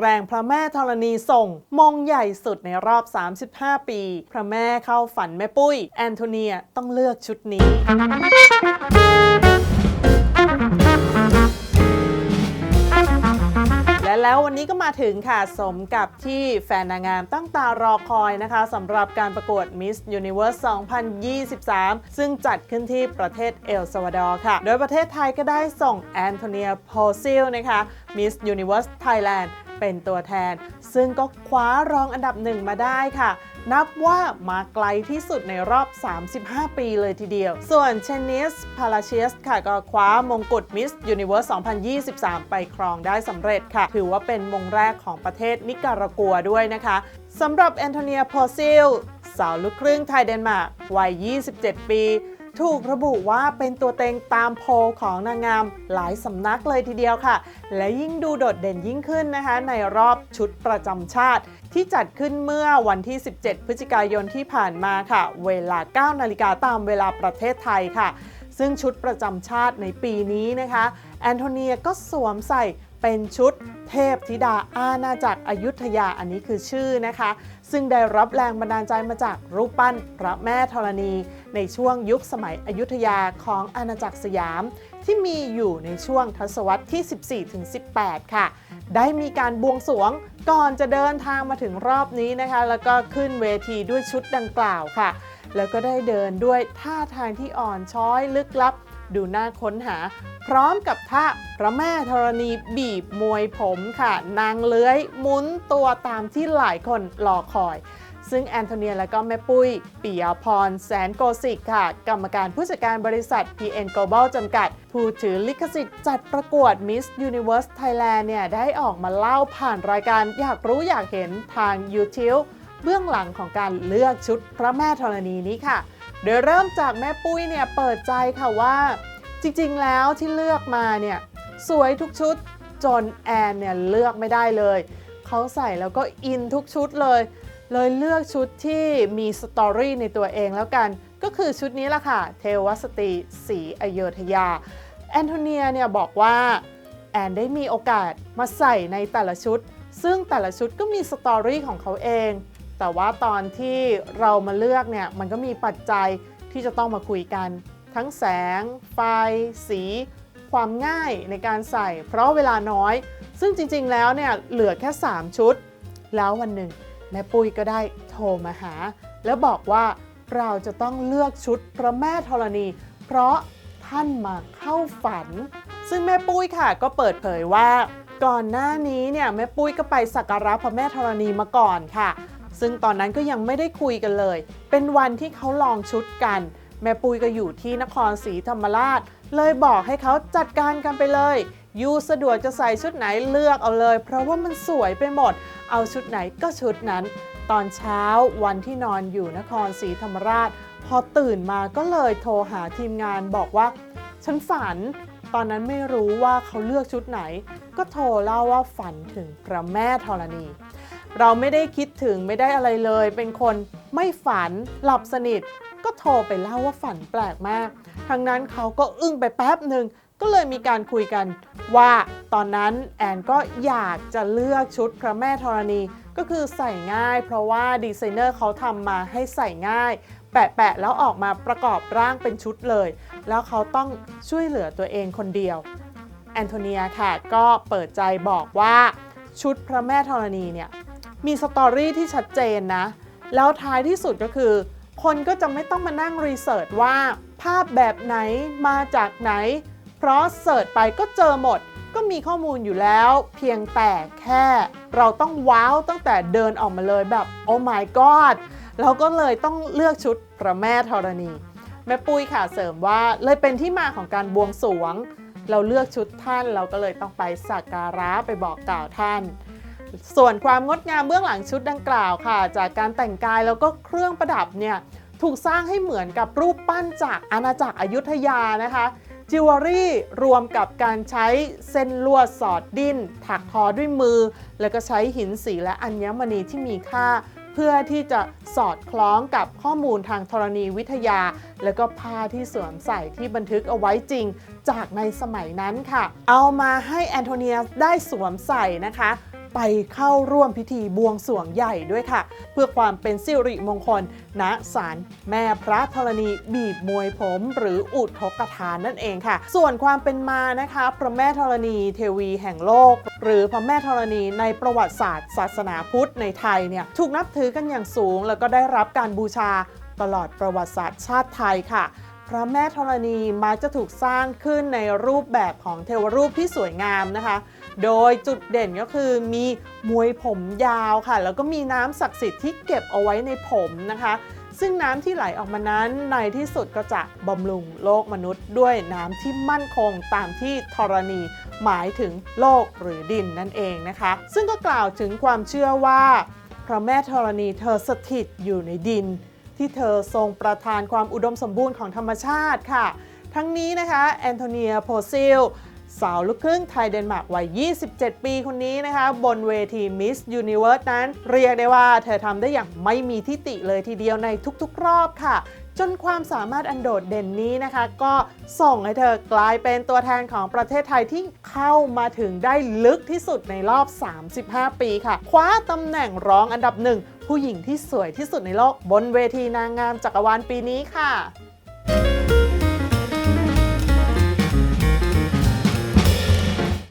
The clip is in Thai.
แรงพระแม่ธรณีส่ง มงใหญ่สุดในรอบ 35 ปี พระแม่เข้าฝันแม่ปุ้ย แอนโทเนียต้องเลือกชุดนี้และแล้ววันนี้ก็มาถึงค่ะ สมกับที่แฟนนางงามตั้งตารอคอยนะคะสำหรับการประกวด Miss Universe 2023 ซึ่งจัดขึ้นที่ประเทศเอลซาวาดอร์ค่ะ โดยประเทศไทยก็ได้ส่งแอนโทเนียโพซิลนะคะ Miss Universe Thailand เป็นตัวแทน ซึ่งก็คว้ารองอันดับหนึ่งมาได้ค่ะ นับว่ามาไกลที่สุดในรอบ 35 ปีเลยทีเดียว ส่วนเชนิสพาราเชียสค่ะก็คว้ามงกุฎมิสยูนิเวอร์ส 2023 ไปครองได้สำเร็จค่ะ ถือว่าเป็นมงแรกของประเทศนิการากัวด้วยนะคะสำหรับแอนโทเนียพอซิลสาวลูกครึ่งไทยเดนมาร์กวัย 27 ปี ถูกระบุว่าเป็นตัวเต็งตามโพลของนางงามหลายสำนักเลยทีเดียวค่ะ และยิ่งดูโดดเด่นยิ่งขึ้นนะคะ ในรอบชุดประจำชาติ ที่จัดขึ้นเมื่อวันที่ 17 พฤศจิกายนที่ผ่านมาค่ะ เวลา 9 นาฬิกาตามเวลาประเทศไทยค่ะ ซึ่งชุดประจำชาติในปีนี้นะคะ แอนโทเนียก็สวมใส่เป็นชุดเทพธิดาอาณาจักรอยุธยาอันนี้คือชื่อนะคะ ซึ่งได้รับแรงบันดาลใจมาจากรูปปั้นพระแม่ธรณี ในช่วงยุคสมัยอยุธยาของอาณาจักรสยาม ที่มีอยู่ในช่วงทศวรรษที่ 14-18 ค่ะ ได้มีการบวงสรวงก่อนจะเดินทางมาถึงรอบนี้นะคะ แล้วก็ขึ้นเวทีด้วยชุดดังกล่าวค่ะ แล้วก็ได้เดินด้วยท่าทางที่อ่อนช้อยลึกลับ ดูน่าค้นหา พร้อมกับท่าพระแม่ธรณีบีบมวยผมค่ะ นางเลื้อยมุนตัวตามที่หลายคนรอคอยซึ่งแอนโทเนียและก็แม่ปุ้ยปิยพร แสนโกสิกค่ะ กรรมการผู้จัดการบริษัท PN Global จำกัด ผู้ถือลิขสิทธิ์จัดประกวด Miss Universe Thailand เนี่ย ได้ออกมาเล่าผ่านรายการอยากรู้อยากเห็นทาง YouTube เบื้องหลังของการเลือกชุดพระแม่ธรณีนี้ค่ะ โดยเริ่มจากแม่ปุ้ยเนี่ยเปิดใจค่ะว่า จริงๆแล้วที่เลือกมาเนี่ยสวยทุกชุดจนแอนเนี่ยเลือกไม่ได้เลย เขาใส่แล้วก็อินทุกชุดเลย เลยเลือกชุดที่มีสตอรี่ในตัวเองแล้วกัน ก็คือชุดนี้ละค่ะ เทวสตรีสีอโยธยา แอนโทเนียเนี่ยบอกว่าแอนได้มีโอกาสมาใส่ในแต่ละชุด ซึ่งแต่ละชุดก็มีสตอรี่ของเขาเอง แต่ว่าตอนที่เรามาเลือกเนี่ยมันก็มีปัจจัยที่จะต้องมาคุยกัน ทั้งแสง ไฟ สี ความง่ายในการใส่ เพราะเวลาน้อย ซึ่งจริงๆแล้วเนี่ยเหลือแค่ 3 ชุด แล้ววันหนึ่งแม่ปุ้ยก็ได้โทรมาหา แล้วบอกว่าเราจะต้องเลือกชุดพระแม่ธรณี เพราะท่านมาเข้าฝัน ซึ่งแม่ปุ้ยค่ะก็เปิดเผยว่า ก่อนหน้านี้เนี่ยแม่ปุ้ยก็ไปสักการะพระแม่ธรณีมาก่อนค่ะ ซึ่งตอนนั้นก็ยังไม่ได้คุยกันเลย เป็นวันที่เขาลองชุดกัน แม่ปุ้ยก็อยู่ที่นครศรีธรรมราช เลยบอกให้เขาจัดการกันไปเลยยูสะดวกจะใส่ชุดไหนเลือกเอาเลย เพราะว่ามันสวยไปหมด เอาชุดไหนก็ชุดนั้น ตอนเช้าวันที่นอนอยู่นครศรีธรรมราช พอตื่นมาก็เลยโทรหาทีมงานบอกว่า ฉันฝัน ตอนนั้นไม่รู้ว่าเขาเลือกชุดไหน ก็โทรเล่าว่าฝันถึงพระแม่ธรณี เราไม่ได้คิดถึงไม่ได้อะไรเลย เป็นคนไม่ฝันหลับสนิท ก็โทรไปเล่าว่าฝันแปลกมาก ทางนั้นเขาก็อึ้งไปแป๊บหนึ่งก็เลยมีการคุยกันว่าตอนนั้นแอนก็อยากจะเลือกชุดพระแม่ธรณี ก็คือใส่ง่าย เพราะว่าดีไซเนอร์เขาทำมาให้ใส่ง่าย แปะๆแล้วออกมาประกอบร่างเป็นชุดเลย แล้วเขาต้องช่วยเหลือตัวเองคนเดียว แอนโทเนียค่ะก็เปิดใจบอกว่าชุดพระแม่ธรณีเนี่ย มีสตอรี่ที่ชัดเจนนะ แล้วท้ายที่สุดก็คือ คนก็จะไม่ต้องมานั่งรีเสิร์ชว่า ภาพแบบไหนมาจากไหน เพราะเสิร์ชไปก็เจอหมด ก็มีข้อมูลอยู่แล้ว เพียงแต่แค่ เราต้องว้าวตั้งแต่เดินออกมาเลยแบบโอ้ my god เราก็เลยต้องเลือกชุดพระแม่ธรณี แม่ปุ้ยค่ะเสริมว่าเลยเป็นที่มาของการบวงสรวง เราเลือกชุดท่านเราก็เลยต้องไปสักการะไปบอกกล่าวท่าน ส่วนความงดงามเบื้องหลังชุดดังกล่าวค่ะ จากการแต่งกายแล้วก็เครื่องประดับเนี่ยถูกสร้างให้เหมือนกับรูปปั้นจากอาณาจักรอยุธยานะคะจิวเวลรี่รวมกับการใช้เส้นลวดสอดดิ้น ถักทอด้วยมือ แล้วก็ใช้หินสีและอัญมณีที่มีค่า เพื่อที่จะสอดคล้องกับข้อมูลทางธรณีวิทยา แล้วก็ผ้าที่สวมใส่ที่บันทึกเอาไว้จริงจากในสมัยนั้นค่ะ เอามาให้แอนโทเนียได้สวมใส่นะคะ ไปเข้าร่วมพิธีบวงสรวงใหญ่ด้วยค่ะ เพื่อความเป็นสิริมงคลณศาลแม่พระธรณีบีบมวยผม หรืออุทกทานนั่นเองค่ะ ส่วนความเป็นมานะคะ พระแม่ธรณีเทวีแห่งโลก หรือพระแม่ธรณีในประวัติศาสตร์ ศาสนาพุทธในไทยเนี่ยถูกนับถือกันอย่างสูง แล้วก็ได้รับการบูชาตลอดประวัติศาสตร์ชาติไทยค่ะ พระแม่ธรณีมักจะถูกสร้างขึ้นในรูปแบบของเทวรูปที่สวยงามนะคะ โดยจุดเด่นก็คือมีมวยผมยาวค่ะ แล้วก็มีน้ำศักดิ์สิทธิ์ที่เก็บเอาไว้ในผมนะคะ ซึ่งน้ำที่ไหลออกมานั้นในที่สุดก็จะบำรุงโลกมนุษย์ ด้วยน้ำที่มั่นคงตามที่ธรณีหมายถึงโลกหรือดินนั่นเองนะคะ ซึ่งก็กล่าวถึงความเชื่อว่า พระแม่ธรณีเธอสถิตอยู่ในดิน ที่เธอทรงประทานความอุดมสมบูรณ์ของธรรมชาติค่ะ ทั้งนี้นะคะแอนโทเนียโพซิลสาวลูกครึ่งไทยเดนมาร์กวัย 27 ปีคนนี้นะคะ บนเวที Miss Universe นั้น เรียกได้ว่าเธอทำได้อย่างไม่มีทิติเลยทีเดียวในทุกๆ รอบค่ะ จนความสามารถอันโดดเด่นนี้นะคะ ก็ส่งให้เธอกลายเป็นตัวแทนของประเทศไทยที่เข้ามาถึงได้ลึกที่สุดในรอบ 35 ปีค่ะ คว้าตำแหน่งรองอันดับหนึ่ง ผู้หญิงที่สวยที่สุดในโลกบนเวทีนางงามจักรวาลปีนี้ค่ะ